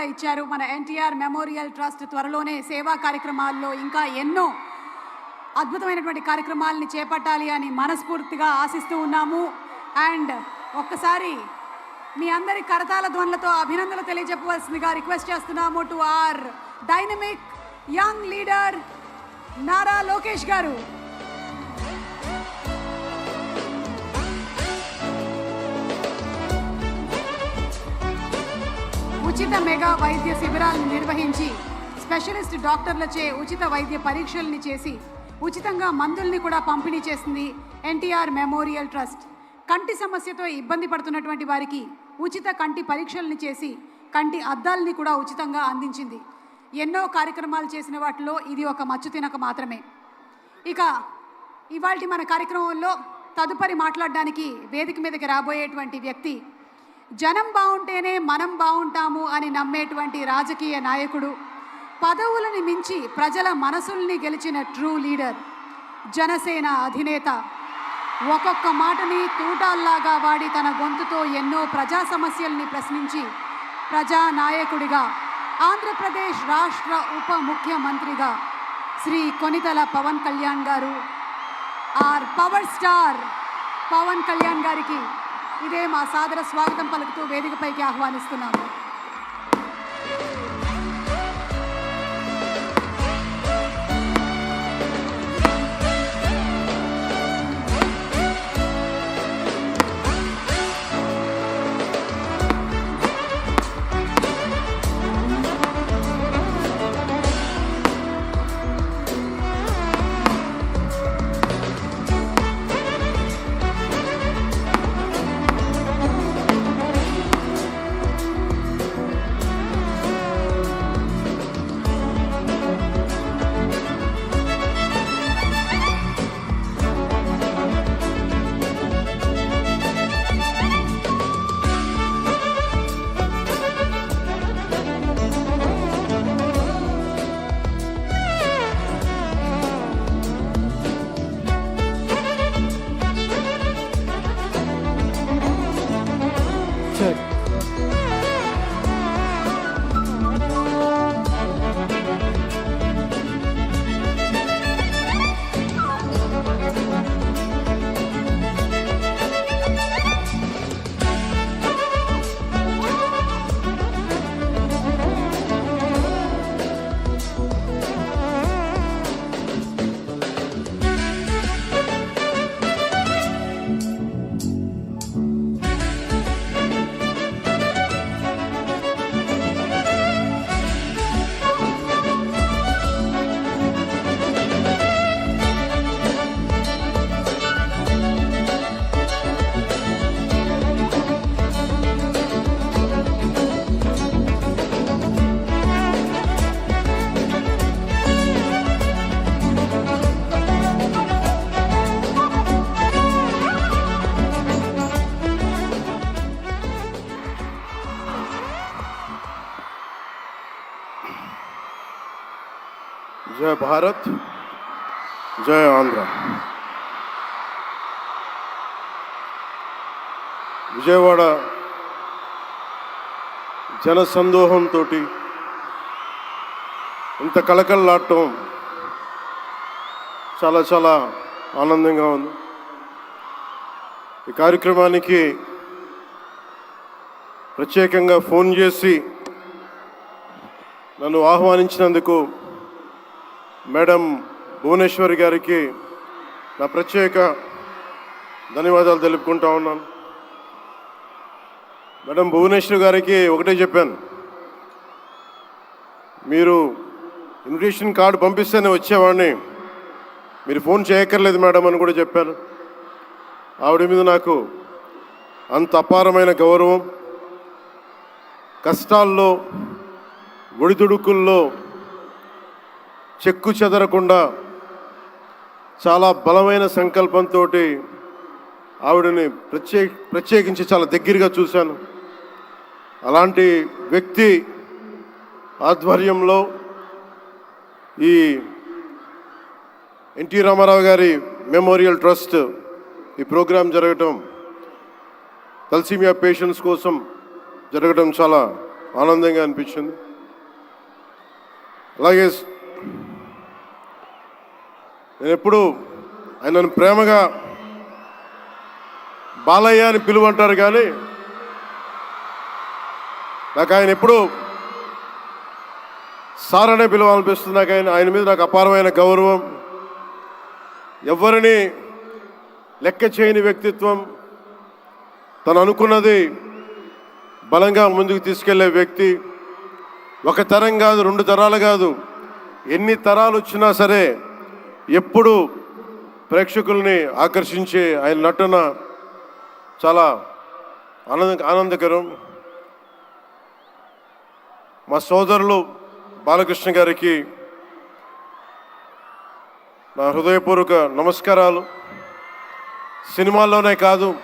కూడా ఇచ్చారు. మన ఎన్టీఆర్ మెమోరియల్ ట్రస్ట్ త్వరలోనే సేవా కార్యక్రమాల్లో ఇంకా ఎన్నో అద్భుతమైనటువంటి కార్యక్రమాలని చేపట్టాలి అని మనస్ఫూర్తిగా ఆశిస్తూ ఉన్నాము. అండ్ ఒక్కసారి మీ అందరి కరతాల ధ్వనులతో అభినందనలు తెలియజెప్పవలసిందిగా రిక్వెస్ట్ చేస్తున్నాము to our dynamic young leader Nara Lokesh garu. ఉచిత మెగా వైద్య శిబిరాలను నిర్వహించి స్పెషలిస్ట్ డాక్టర్లచే ఉచిత వైద్య పరీక్షల్ని చేసి ఉచితంగా మందుల్ని కూడా పంపిణీ చేసింది ఎన్టీఆర్ మెమోరియల్ ట్రస్ట్. కంటి సమస్యతో ఇబ్బంది పడుతున్నటువంటి వారికి ఉచిత కంటి పరీక్షల్ని చేసి కంటి అద్దాలని కూడా ఉచితంగా అందించింది. ఎన్నో కార్యక్రమాలు చేసిన వాటిలో ఇది ఒక మచ్చు తినక మాత్రమే. ఇక ఇవాళ మన కార్యక్రమంలో తదుపరి మాట్లాడడానికి వేదిక మీదకి రాబోయేటువంటి వ్యక్తి జనం బాగుంటేనే మనం బాగుంటాము అని నమ్మేటువంటి రాజకీయ నాయకుడు పదవులని మించి ప్రజల మనసుల్ని గెలిచిన ట్రూ లీడర్ జనసేన అధినేత. ఒక్కొక్క మాటని తూటాల్లాగా వాడి తన గొంతుతో ఎన్నో ప్రజా సమస్యల్ని ప్రశ్నించి ప్రజానాయకుడిగా ఆంధ్రప్రదేశ్ రాష్ట్ర ఉప ముఖ్యమంత్రిగా Shri Konidela Pawan Kalyan garu our power star Pawan Kalyan గారికి ఇదే మా సాదర స్వాగతం పలుకుతూ వేదికపైకి ఆహ్వానిస్తున్నాము. 对 జయ భారత్ జయ ఆంధ్ర విజయవాడ జనసందోహంతో ఇంత కలకల్లాడటం చాలా చాలా ఆనందంగా ఉంది. ఈ కార్యక్రమానికి ప్రత్యేకంగా ఫోన్ చేసి నన్ను ఆహ్వానించినందుకు మేడం భువనేశ్వరి గారికి నా ప్రత్యేక ధన్యవాదాలు తెలుపుకుంటా ఉన్నాను. మేడం భువనేశ్వరి గారికి ఒకటే చెప్పాను. మీరు ఇన్విటేషన్ కార్డు పంపిస్తేనే వచ్చేవాడిని. మీరు ఫోన్ చేయక్కర్లేదు మేడం అని కూడా చెప్పాను ఆవిడ మీద నాకు అంత అపారమైన గౌరవం. కష్టాల్లో ఒడిదుడుకుల్లో చెక్కు చెదరకుండా చాలా బలమైన సంకల్పంతో ఆవిడని ప్రత్యేక ప్రత్యేకించి చాలా దగ్గరగా చూశాను. అలాంటి వ్యక్తి ఆధ్వర్యంలో ఈ ఎన్టీ రామారావు గారి మెమోరియల్ ట్రస్ట్ ఈ ప్రోగ్రాం జరగటం తలసీమియా పేషెంట్స్ కోసం జరగడం చాలా ఆనందంగా అనిపించింది. అలాగే నేను ఎప్పుడు ఆయనను ప్రేమగా బాలయ్య అని పిలువంటారు కానీ నాకు ఆయన ఎప్పుడు సార్ అనే పిలవాలనిపిస్తుంది. నాకు ఆయన ఆయన మీద నాకు అపారమైన గౌరవం. ఎవరిని లెక్క చేయని వ్యక్తిత్వం. తను అనుకున్నది బలంగా ముందుకు తీసుకెళ్ళే వ్యక్తి. ఒక తరం కాదు రెండు తరాలు కాదు. ఎన్ని తరాలు వచ్చినా సరే ఎప్పుడు ప్రేక్షకుల్ని ఆకర్షించే ఆయన నటన చాలా ఆనంద ఆనందకరం. మా సోదరులు బాలకృష్ణ గారికి నా హృదయపూర్వక నమస్కారాలు. సినిమాల్లోనే కాదు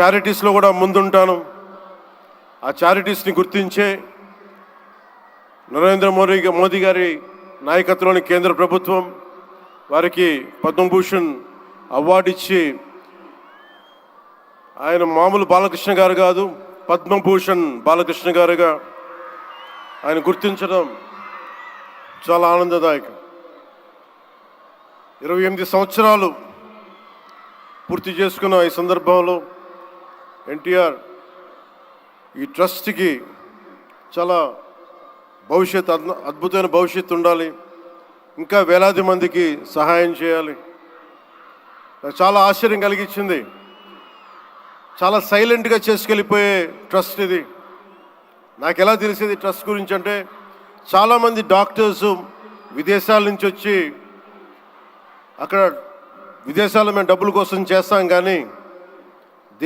చారిటీస్లో కూడా ముందుంటాను. ఆ చారిటీస్ని గుర్తించే నరేంద్ర మోడీ మోదీ గారి నాయకత్వంలోని కేంద్ర ప్రభుత్వం వారికి పద్మభూషణ్ అవార్డు ఇచ్చి ఆయన మామూలు బాలకృష్ణ గారు కాదు పద్మభూషణ్ బాలకృష్ణ గారుగా ఆయన గుర్తించడం చాలా ఆనందదాయకం. ఇరవై ఎనిమిది సంవత్సరాలు పూర్తి చేసుకున్న ఈ సందర్భంలో ఎన్టీఆర్ ఈ ట్రస్ట్కి చాలా భవిష్యత్ అద్భు- అద్భుతమైన భవిష్యత్తు ఉండాలి. ఇంకా వేలాది మందికి సహాయం చేయాలి. చాలా ఆశ్చర్యం కలిగించింది. చాలా సైలెంట్గా చేసుకెళ్ళిపోయే ట్రస్ట్ ఇది. నాకు ఎలా తెలిసేది ట్రస్ట్ గురించి అంటే చాలామంది డాక్టర్స్ విదేశాల నుంచి వచ్చి అక్కడ విదేశాల్లో మేము డబ్బుల కోసం చేస్తాం కానీ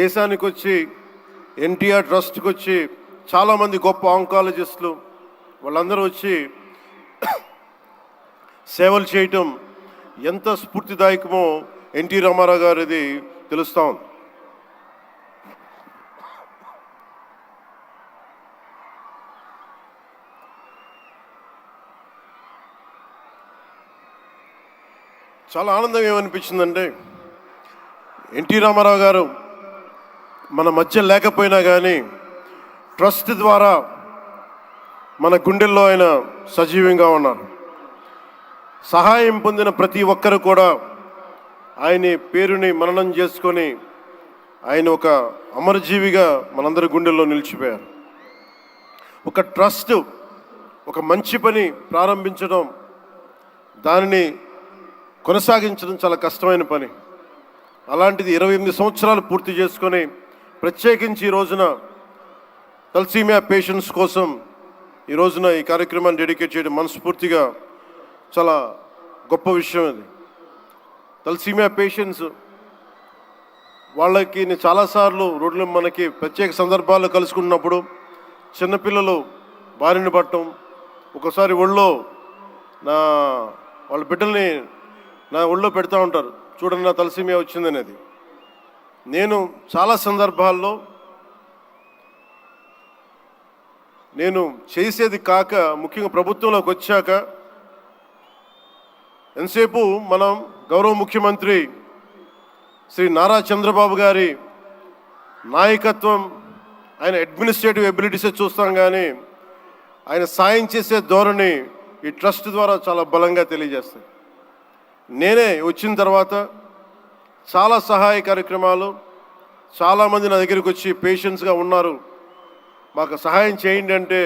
దేశానికి వచ్చి ఎన్టీఆర్ ట్రస్ట్కి వచ్చి చాలామంది గొప్ప ఆంకాలజిస్టులు వాళ్ళందరూ వచ్చి సేవలు చేయటం ఎంత స్ఫూర్తిదాయకమో ఎన్టీ రామారావు గారిది తెలుస్తా ఉంది. చాలా ఆనందం ఏమనిపించిందంటే ఎన్టీ రామారావు గారు మన మధ్య లేకపోయినా కానీ ట్రస్ట్ ద్వారా మన గుండెల్లో ఆయన సజీవంగా ఉన్నారు. సహాయం పొందిన ప్రతి ఒక్కరు కూడా ఆయన పేరుని మననం చేసుకొని ఆయన ఒక అమరజీవిగా మనందరి గుండెల్లో నిలిచిపోయారు. ఒక ట్రస్ట్ ఒక మంచి పని ప్రారంభించడం దానిని కొనసాగించడం చాలా కష్టమైన పని. అలాంటిది ఇరవై ఎనిమిది సంవత్సరాలు పూర్తి చేసుకొని ప్రత్యేకించి ఈ రోజున తలసీమియా పేషెంట్స్ కోసం ఈ రోజున ఈ కార్యక్రమాన్ని డెడికేట్ చేయడం మనస్ఫూర్తిగా చాలా గొప్ప విషయం అది తలసీమియా పేషెంట్స్ వాళ్ళకి నేను చాలాసార్లు రోడ్లు మనకి ప్రత్యేక సందర్భాల్లో కలుసుకున్నప్పుడు చిన్నపిల్లలు బారిన పట్టడం ఒకసారి ఒళ్ళో నా వాళ్ళ బిడ్డల్ని నా ఒళ్ళో పెడతా ఉంటారు. చూడండి నా తలసీమియా వచ్చిందనేది నేను చాలా సందర్భాల్లో నేను చేసేది కాక ముఖ్యంగా ప్రభుత్వంలోకి వచ్చాక ఎంతసేపు మనం గౌరవ ముఖ్యమంత్రి శ్రీ నారా చంద్రబాబు గారి నాయకత్వం ఆయన అడ్మినిస్ట్రేటివ్ ఎబిలిటీసే చూస్తాం కానీ ఆయన సాయం చేసే ధోరణి ఈ ట్రస్ట్ ద్వారా చాలా బలంగా తెలియజేస్తాయి నేనే వచ్చిన తర్వాత చాలా సహాయ కార్యక్రమాలు చాలామంది నా దగ్గరికి వచ్చి పేషెంట్స్గా ఉన్నారు. మాకు సహాయం చేయండి అంటే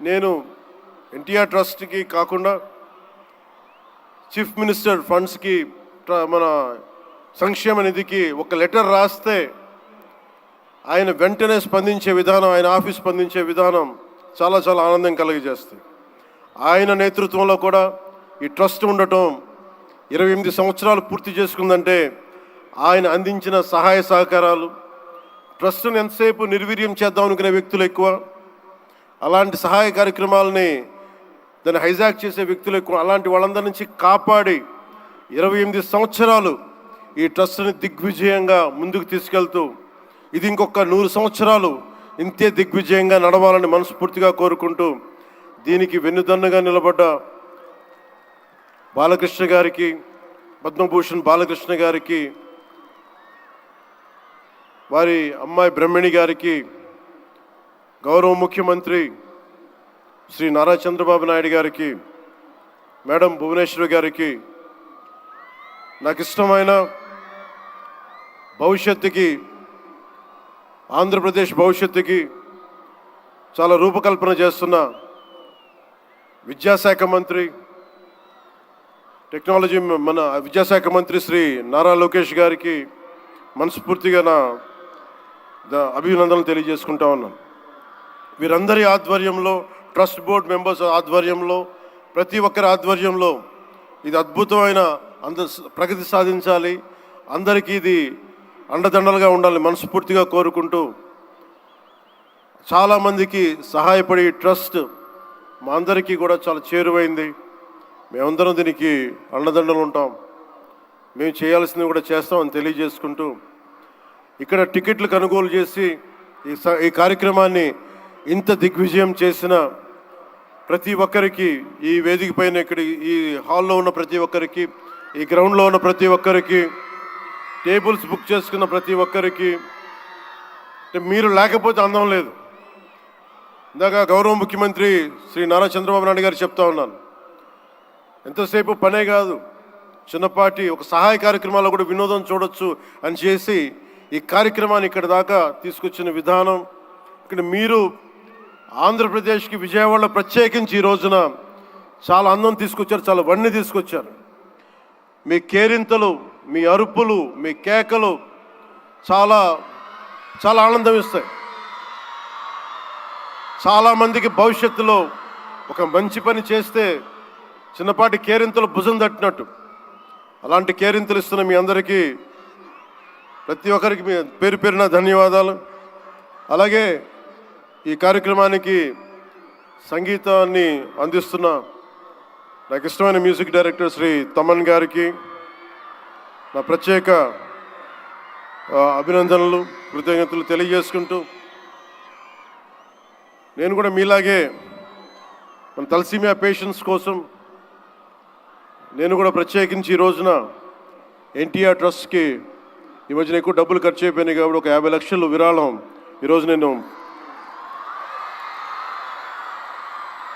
నేను ఎన్టీఆర్ ట్రస్ట్కి కాకుండా చీఫ్ మినిస్టర్ ఫండ్స్కి ట్ర- మన సంక్షేమ నిధికి ఒక లెటర్ రాస్తే ఆయన వెంటనే స్పందించే విధానం ఆయన ఆఫీస్ స్పందించే విధానం చాలా చాలా ఆనందం కలిగజేస్తుంది ఆయన నేతృత్వంలో కూడా ఈ ట్రస్ట్ ఉండటం ఇరవై ఎనిమిది సంవత్సరాలు పూర్తి చేసుకుందంటే ఆయన అందించిన సహాయ సహకారాలు ట్రస్ట్ను ఎంతసేపు నిర్వీర్యం చేద్దాం అనుకునే వ్యక్తులు ఎక్కువ అలాంటి సహాయ కార్యక్రమాలని దాన్ని హైజాక్ చేసే వ్యక్తులు ఎక్కువ. అలాంటి వాళ్ళందరి నుంచి కాపాడి ఇరవై ఎనిమిది సంవత్సరాలు ఈ ట్రస్ట్ని దిగ్విజయంగా ముందుకు తీసుకెళ్తూ ఇది ఇంకొక నూరు సంవత్సరాలు ఇంతే దిగ్విజయంగా నడవాలని మనస్ఫూర్తిగా కోరుకుంటూ దీనికి వెన్నుదన్నుగా నిలబడ్డ బాలకృష్ణ గారికి పద్మభూషణ్ బాలకృష్ణ గారికి వారి అమ్మాయి బ్రహ్మిణి గారికి గౌరవ ముఖ్యమంత్రి శ్రీ నారా చంద్రబాబు నాయుడు గారికి మేడం భువనేశ్వరి గారికి నాకు ఇష్టమైన భవిష్యత్తుకి ఆంధ్రప్రదేశ్ భవిష్యత్తుకి చాలా రూపకల్పన చేస్తున్న విద్యాశాఖ మంత్రి టెక్నాలజీ మన విద్యాశాఖ మంత్రి శ్రీ నారా లోకేష్ గారికి మనస్ఫూర్తిగా నా ద- అభినందనలు తెలియజేసుకుంటా ఉన్నాను. వీరందరి ఆధ్వర్యంలో ట్రస్ట్ బోర్డ్ మెంబర్స్ ఆధ్వర్యంలో ప్రతి ఒక్కరి ఆధ్వర్యంలో ఇది అద్భుతమైన అంద ప్రగతి సాధించాలి. అందరికీ ఇది అండదండలుగా ఉండాలి మనస్ఫూర్తిగా కోరుకుంటూ చాలామందికి సహాయపడి ట్రస్ట్ మా అందరికీ కూడా చాలా చేరువైంది. మేమందరం దీనికి అండదండలు ఉంటాం. మేము చేయాల్సింది కూడా చేస్తామని తెలియజేసుకుంటూ ఇక్కడ టికెట్లు కొనుగోలు చేసి ఈ స- ఈ కార్యక్రమాన్ని ఇంత దిగ్విజయం చేసిన ప్రతి ఒక్కరికి ఈ వేదిక పైన ఇక్కడ ఈ హాల్లో ఉన్న ప్రతి ఒక్కరికి ఈ గ్రౌండ్లో ఉన్న ప్రతి ఒక్కరికి టేబుల్స్ బుక్ చేసుకున్న ప్రతి ఒక్కరికి మీరు లేకపోతే అందం లేదు. ఇందాక గౌరవ ముఖ్యమంత్రి శ్రీ నారా చంద్రబాబు నాయుడు గారు చెప్తా ఉన్నాను. ఎంతసేపు పనే కాదు. చిన్నపాటి ఒక సహాయ కార్యక్రమాల్లో కూడా వినోదం చూడొచ్చు అని చేసి ఈ కార్యక్రమాన్ని ఇక్కడ దాకా తీసుకొచ్చిన విధానం ఇక్కడ మీరు ఆంధ్రప్రదేశ్కి విజయవాడలో ప్రత్యేకించి ఈ రోజున చాలా అందం తీసుకొచ్చారు చాలా వన్నీ తీసుకొచ్చారు. మీ కేరింతలు మీ అరుపులు మీ కేకలు చాలా చాలా ఆనందం ఇస్తాయి. చాలామందికి భవిష్యత్తులో ఒక మంచి పని చేస్తే చిన్నపాటి కేరింతలు భుజం తట్టినట్టు. అలాంటి కేరింతలు ఇస్తున్న మీ అందరికీ ప్రతి ఒక్కరికి మీ పేరు పేరున ధన్యవాదాలు. అలాగే ఈ కార్యక్రమానికి సంగీతాన్ని అందిస్తున్న నాకు ఇష్టమైన మ్యూజిక్ డైరెక్టర్ శ్రీ తమన్ గారికి నా ప్రత్యేక అభినందనలు కృతజ్ఞతలు తెలియజేసుకుంటూ నేను కూడా మీలాగే మన తలసీమియా పేషెంట్స్ కోసం నేను కూడా ప్రత్యేకించి ఈ రోజున ఎన్టీఆర్ ట్రస్ట్కి ఈ మధ్యన ఎక్కువ డబ్బులు ఖర్చు అయిపోయినాయి కాబట్టి ఒక యాభై లక్షలు విరాళం ఈరోజు నేను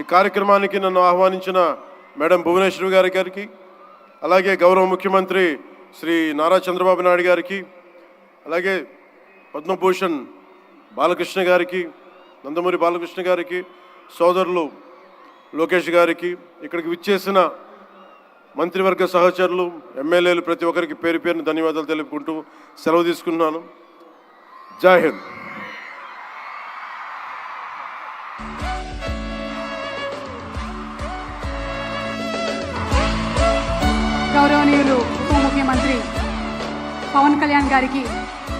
ఈ కార్యక్రమానికి నన్ను ఆహ్వానించిన మేడం భువనేశ్వరి గారి గారికి అలాగే గౌరవ ముఖ్యమంత్రి శ్రీ నారా చంద్రబాబు నాయుడు గారికి అలాగే పద్మభూషణ్ బాలకృష్ణ గారికి నందమూరి బాలకృష్ణ గారికి సోదరులు లోకేష్ గారికి ఇక్కడికి విచ్చేసిన మంత్రివర్గ సహచరులు ఎమ్మెల్యేలు ప్రతి ఒక్కరికి పేరు పేరుని ధన్యవాదాలు తెలుపుకుంటూ సెలవు తీసుకున్నాను. జై హింద్. గౌరవనీయులు ఉప ముఖ్యమంత్రి పవన్ కళ్యాణ్ గారికి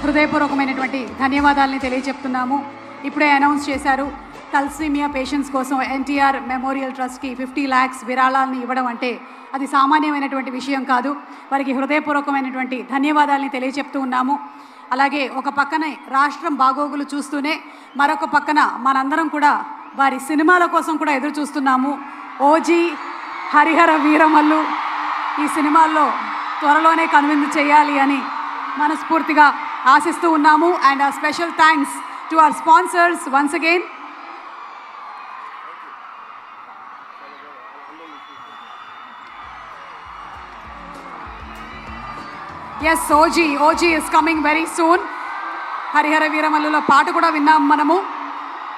హృదయపూర్వకమైనటువంటి ధన్యవాదాలని తెలియజెప్తున్నాము ఇప్పుడే అనౌన్స్ చేశారు తల్సీమియా పేషెంట్స్ కోసం ఎన్టీఆర్ మెమోరియల్ ట్రస్ట్కి ఫిఫ్టీ ల్యాక్స్ విరాళాలను ఇవ్వడం అంటే అది సామాన్యమైనటువంటి విషయం కాదు. వారికి హృదయపూర్వకమైనటువంటి ధన్యవాదాలని తెలియజెప్తూ ఉన్నాము. అలాగే ఒక పక్కనే రాష్ట్రం బాగోగులు చూస్తూనే మరొక పక్కన మనందరం కూడా వారి సినిమాల కోసం కూడా ఎదురు చూస్తున్నాము ఓజీ హరిహర వీరమల్లు ఈ సినిమాల్లో త్వరలోనే కనువిందు చేయాలి అని మనస్ఫూర్తిగా ఆశిస్తూ ఉన్నాము. And a special thanks to our sponsors once again yes OG OG is coming very soon Harihara వీరమల్లులో పాట కూడా విన్నాం మనము.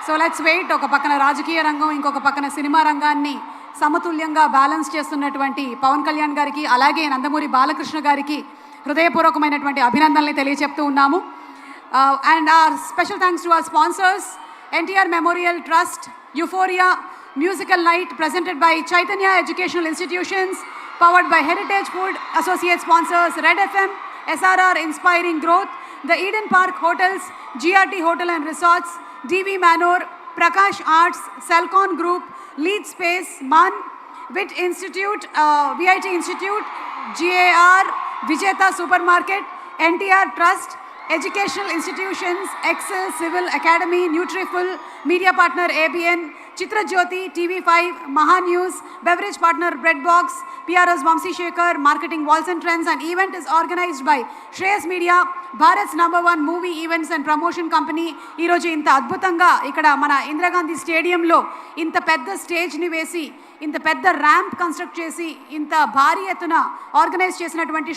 సో లెట్స్ వెయిట్ ఒక పక్కన రాజకీయ రంగం ఇంకొక పక్కన సినిమా రంగాన్ని సమతుల్యంగా బ్యాలెన్స్ చేస్తున్నటువంటి పవన్ కళ్యాణ్ గారికి అలాగే నందమూరి బాలకృష్ణ గారికి హృదయపూర్వకమైనటువంటి అభినందనలు తెలియజెప్తూ ఉన్నాము. And our special thanks to our sponsors NTR memorial trust euphoria musical night presented by Chaitanya educational institutions powered by Heritage food associate sponsors red FM SRR inspiring growth the Eden park hotels GRT hotel and resorts DV manor Prakash arts Celkon group lead space Manvit institute V I T institute G A R Vijetha super market N T R trust educational institutions Excel civil academy Nutriful media partner ABN Chitrajyothi TV five Maha news beverage partner bread box PRS Vamsishekar marketing walls and trends and event is organised by Shreyas media Bharat's number one movie events and promotion company ఈరోజు ఇంత అద్భుతంగా ఇక్కడ మన ఇందిరాగాంధీ స్టేడియంలో ఇంత పెద్ద స్టేజ్ని వేసి ఇంత పెద్ద ర్యాంప్ కన్స్ట్రక్ట్ చేసి ఇంత భారీ ఎత్తున ఆర్గనైజ్ చేసినటువంటి